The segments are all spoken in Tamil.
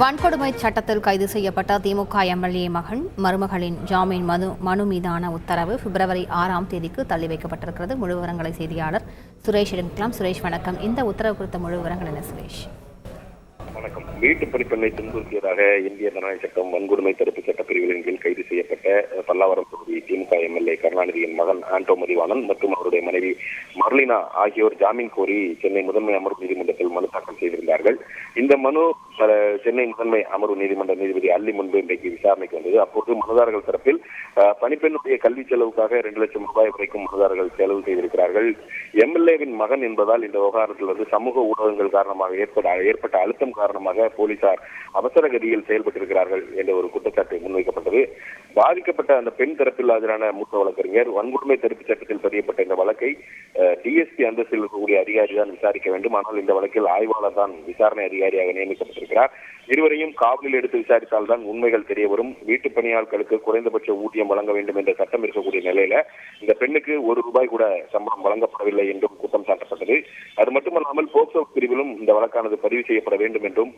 வன்கொடுமை சட்டத்தில் கைது செய்யப்பட்ட திமுக எம்எல்ஏ மகன் மருமகளின் ஜாமீன் மனு மனு மீதான உத்தரவு பிப்ரவரி ஆறாம் தேதிக்கு தள்ளி வைக்கப்பட்டிருக்கிறது. முழு விவரங்களை செய்தியாளர் சுரேஷ் எடுக்கலாம் சுரேஷ் வணக்கம். இந்த உத்தரவு குறித்த முழு விவரங்கள் என்ன சுரேஷ்? வணக்கம். வீட்டு பணிப்பெண்ணை துன்புறுத்தியதாக இந்திய ஜனநாயக சட்டம் வன்கொடுமை தடுப்பு சட்ட பிரிவுகளின் கீழ் கைது செய்யப்பட்ட பல்லாவரம் தொகுதி திமுக எம்எல்ஏ கருணாநிதியின் மகன் ஆண்டோ மதிவாணன் மற்றும் அவருடைய மனைவி மர்லினா ஆகியோர் ஜாமீன் கோரி சென்னை முதன்மை அமர்வு நீதிமன்றத்தில் மனு தாக்கல் செய்திருந்தார்கள். இந்த மனு சென்னை முதன்மை அமர்வு நீதிமன்ற நீதிபதி அள்ளி முன்பு இன்றைக்கு விசாரணைக்கு வந்தது. அப்போது மனுதாரர்கள் தரப்பில் பணிப்பெண்ணுடைய கல்வி செலவுக்காக இரண்டு லட்சம் ரூபாய் வரைக்கும் மனுதாரர்கள் செலவு செய்திருக்கிறார்கள். எம்எல்ஏவின் மகன் என்பதால் இந்த விவகாரத்தில் வந்து சமூக ஊடகங்கள் காரணமாக ஏற்பட ஏற்பட்ட அழுத்தம் காரணமாக போலீசார் அவசர கதியில் செயல்பட்டிருக்கிறார்கள் என்ற ஒரு குற்றச்சாட்டு முன்வைக்கப்பட்டது. பாதிக்கப்பட்ட அந்த பெண் தரப்பில் ஆஜரான மூத்த வழக்கறிஞர் வன்கொடுமை தடுப்பு சட்டத்தில் பதியப்பட்ட இந்த வழக்கை டிஎஸ்பி அந்தஸ்தில் இருக்கக்கூடிய அதிகாரி தான் விசாரிக்க வேண்டும். ஆனால் இந்த வழக்கில் ஆய்வாளர் தான் விசாரணை அதிகாரியாக நியமிக்கப்பட்டிருக்கிறார். இருவரையும் காவலில் எடுத்து விசாரித்தால் தான் உண்மைகள் தெரிய வரும். வீட்டு பணியாளர்களுக்கு குறைந்தபட்ச ஊதியம் வழங்க வேண்டும் என்ற சட்டம் இருக்கக்கூடிய நிலையில இந்த பெண்ணுக்கு ஒரு ரூபாய் கூட சம்பளம் வழங்கப்படவில்லை என்றும் குற்றம் சாட்டப்பட்டது. அது மட்டுமல்லாமல் போக்சோ பிரிவிலும் இந்த வழக்கானது பதிவு செய்யப்பட வேண்டும் என்றும்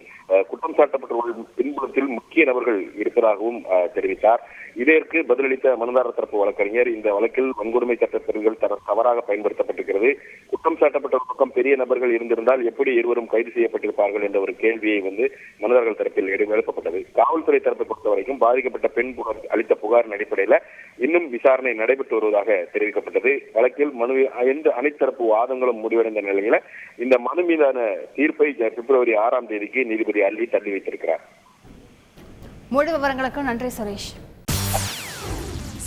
குற்றம் சாட்டப்பட்டவர்கள் பின்புலத்தில் முக்கிய நபர்கள் இருப்பதாகவும் தெரிவித்தார். இதற்கு பதிலளித்த மனுதாரர் தரப்பு வழக்கறிஞர் இந்த வழக்கில் வன்கொடுமை சட்ட பிரிவுகள் தர- தவறாக பயன்படுத்தப்பட்டிருக்கிறது. குற்றம் சாட்டப்பட்ட பக்கம் பெரிய நபர்கள் இருந்திருந்தால் எப்படி இருவரும் கைது செய்யப்பட்டிருப்பார்கள் என்ற ஒரு கேள்வியை வந்து மனிதர்கள் தரப்பில் எழுப்பப்பட்டது காவல்துறை தரப்பை பொறுத்த வரைக்கும் பாதிக்கப்பட்ட பெண் புகார் அளித்த புகாரின் அடிப்படையில் இன்னும் விசாரணை நடைபெற்று வருவதாக தெரிவிக்கப்பட்டது. வழக்கில் மனு எந்த அனைத்தரப்பு வாதங்களும் முடிவடைந்த நிலையில இந்த மனு மீதான தீர்ப்பை பிப்ரவரி ஆறாம் தேதிக்கு நீதிபதி அள்ளி தள்ளி வைத்திருக்கிறார். முழு விவரங்களுக்கு நன்றி சுரேஷ்.